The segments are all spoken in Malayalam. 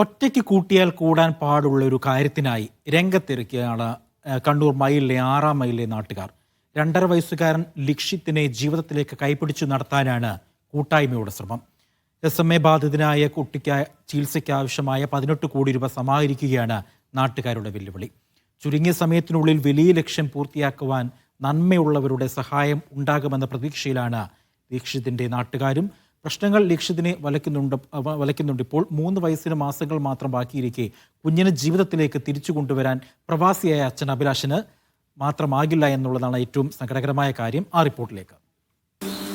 ഒറ്റയ്ക്ക് കൂട്ടിയാൽ കൂടാൻ പാടുള്ള ഒരു കാര്യത്തിനായി രംഗത്തിറക്കിയാണ് കണ്ണൂർ മയിലിലെ ആറാം മൈലിലെ നാട്ടുകാർ. രണ്ടര വയസ്സുകാരൻ ലിക്ഷിത്തിനെ ജീവിതത്തിലേക്ക് കൈപിടിച്ചു നടത്താനാണ് കൂട്ടായ്മയുടെ ശ്രമം. എസ് എം എ ബാധിതനായ കുട്ടിക്ക് ചികിത്സയ്ക്ക് ആവശ്യമായ പതിനെട്ട് കോടി രൂപ സമാഹരിക്കുകയാണ് നാട്ടുകാരുടെ വെല്ലുവിളി. ചുരുങ്ങിയ സമയത്തിനുള്ളിൽ വലിയ ലക്ഷ്യം പൂർത്തിയാക്കുവാൻ നന്മയുള്ളവരുടെ സഹായം ഉണ്ടാകുമെന്ന പ്രതീക്ഷയിലാണ് ദീക്ഷിതിന്റെ നാട്ടുകാരും പ്രശ്നങ്ങൾ ലക്ഷ്യത്തിനെ വലയ്ക്കുന്നുണ്ട് വലയ്ക്കുന്നുണ്ട്. ഇപ്പോൾ മൂന്ന് വയസ്സിന് മാസങ്ങൾ മാത്രം ബാക്കിയിരിക്കെ കുഞ്ഞിനെ ജീവിതത്തിലേക്ക് തിരിച്ചു കൊണ്ടുവരാൻ പ്രവാസിയായ അച്ഛൻ അഭിലാഷിന് മാത്രമാകില്ല എന്നുള്ളതാണ് ഏറ്റവും സങ്കടകരമായ കാര്യം. ആ റിപ്പോർട്ടിലേക്ക്.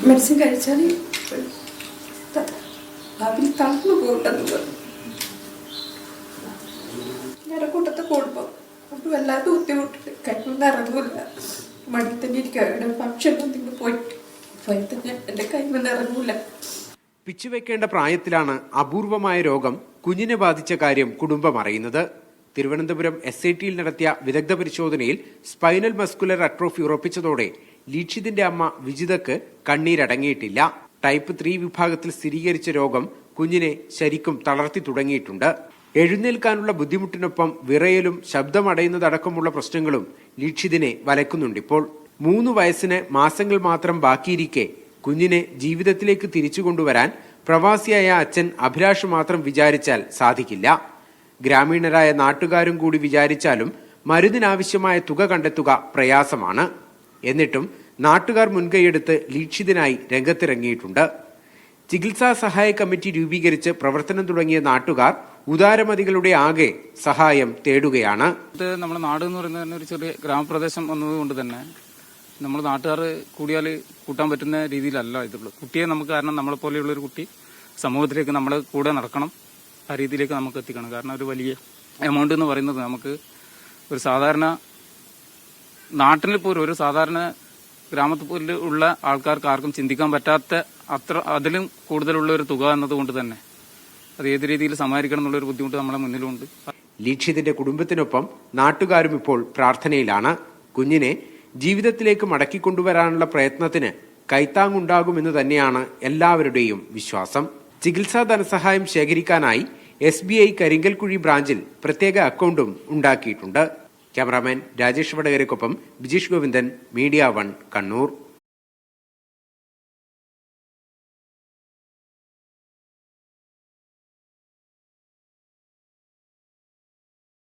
മെഡിസിൻ കഴിച്ചാൽ വല്ലാതെ ബുദ്ധിമുട്ടുണ്ട്. കൈമൊന്നും ഇറങ്ങൂല മടി തന്നെ ഇരിക്കുക ഭക്ഷണം എന്തെങ്കിലും പോയിട്ട്. പിച്ചുവെക്കേണ്ട പ്രായത്തിലാണ് അപൂർവമായ രോഗം കുഞ്ഞിനെ ബാധിച്ച കാര്യം കുടുംബം അറിയുന്നത്. തിരുവനന്തപുരം എസ് ഐ ടിയിൽ നടത്തിയ വിദഗ്ധ പരിശോധനയിൽ സ്പൈനൽ മസ്കുലർ അട്രോഫി ഉറപ്പിച്ചതോടെ ലീക്ഷിതിന്റെ അമ്മ വിജിതക്ക് കണ്ണീരടങ്ങിയിട്ടില്ല. ടൈപ്പ് ത്രീ വിഭാഗത്തിൽ സ്ഥിരീകരിച്ച രോഗം കുഞ്ഞിനെ ശരിക്കും തളർത്തി തുടങ്ങിയിട്ടുണ്ട്. എഴുന്നേൽക്കാനുള്ള ബുദ്ധിമുട്ടിനൊപ്പം വിറയലും ശബ്ദമടയുന്നതടക്കമുള്ള പ്രശ്നങ്ങളും ലീക്ഷിതിനെ വലക്കുന്നുണ്ടിപ്പോൾ. മൂന്ന് വയസ്സിന് മാസങ്ങൾ മാത്രം ബാക്കിയിരിക്കെ കുഞ്ഞിനെ ജീവിതത്തിലേക്ക് തിരിച്ചു കൊണ്ടുവരാൻ പ്രവാസിയായ അച്ഛൻ അഭിലാഷ് മാത്രം വിചാരിച്ചാൽ സാധിക്കില്ല. ഗ്രാമീണരായ നാട്ടുകാരും കൂടി വിചാരിച്ചാലും മരുന്നിനാവശ്യമായ തുക കണ്ടെത്തുക പ്രയാസമാണ്. എന്നിട്ടും നാട്ടുകാർ മുൻകൈയെടുത്ത് ലീക്ഷിതനായി രംഗത്തിറങ്ങിയിട്ടുണ്ട്. ചികിത്സാ സഹായ കമ്മിറ്റി രൂപീകരിച്ച് പ്രവർത്തനം തുടങ്ങിയ നാട്ടുകാർ ഉദാരമതികളുടെ ആകെ സഹായം തേടുകയാണ്. നമ്മുടെ നാട് എന്ന് പറയുന്നത് ഒരു ചെറിയ ഗ്രാമപ്രദേശം വന്നതുകൊണ്ട് തന്നെ നമ്മൾ നാട്ടുകാർ കൂടിയാൽ കൂട്ടാൻ പറ്റുന്ന രീതിയിലല്ല ഇതുള്ളൂ കുട്ടിയെ നമുക്ക് കാരണം നമ്മളെ പോലെയുള്ള ഒരു കുട്ടി സമൂഹത്തിലേക്ക് നമ്മൾ കൂടെ നടക്കണം. ആ രീതിയിലേക്ക് നമുക്ക് എത്തിക്കണം. കാരണം ഒരു വലിയ എമൗണ്ട് എന്ന് പറയുന്നത് നമുക്ക് ഒരു സാധാരണ നാട്ടിൽ പോലും ഒരു സാധാരണ ഗ്രാമത്തിൽ പോലും ഉള്ള ആൾക്കാർക്ക് ആർക്കും ചിന്തിക്കാൻ പറ്റാത്ത അത്ര അതിലും കൂടുതലുള്ള ഒരു തുക എന്നതുകൊണ്ട് തന്നെ. അത് ഏത് രീതിയിൽ സമാഹരിക്കണം എന്നുള്ളൊരു ബുദ്ധിമുട്ട് നമ്മളെ മുന്നിലുണ്ട്. ലീക്ഷിതിന്റെ കുടുംബത്തിനൊപ്പം നാട്ടുകാരും ഇപ്പോൾ പ്രാർത്ഥനയിലാണ്. കുഞ്ഞിനെ ജീവിതത്തിലേക്ക് മടക്കിക്കൊണ്ടുവരാനുള്ള പ്രയത്നത്തിന് കൈത്താങ്ങുണ്ടാകുമെന്ന് തന്നെയാണ് എല്ലാവരുടെയും വിശ്വാസം. ചികിത്സാ ധനസഹായം ശേഖരിക്കാനായി എസ് ബി ഐ കരിങ്കൽക്കുഴി ബ്രാഞ്ചിൽ പ്രത്യേക അക്കൗണ്ടും ഉണ്ടാക്കിയിട്ടുണ്ട്. ക്യാമറാമാൻ രാജേഷ് വടകരയ്ക്കൊപ്പം ബിജീഷ് ഗോവിന്ദൻ മീഡിയ വൺ കണ്ണൂർ.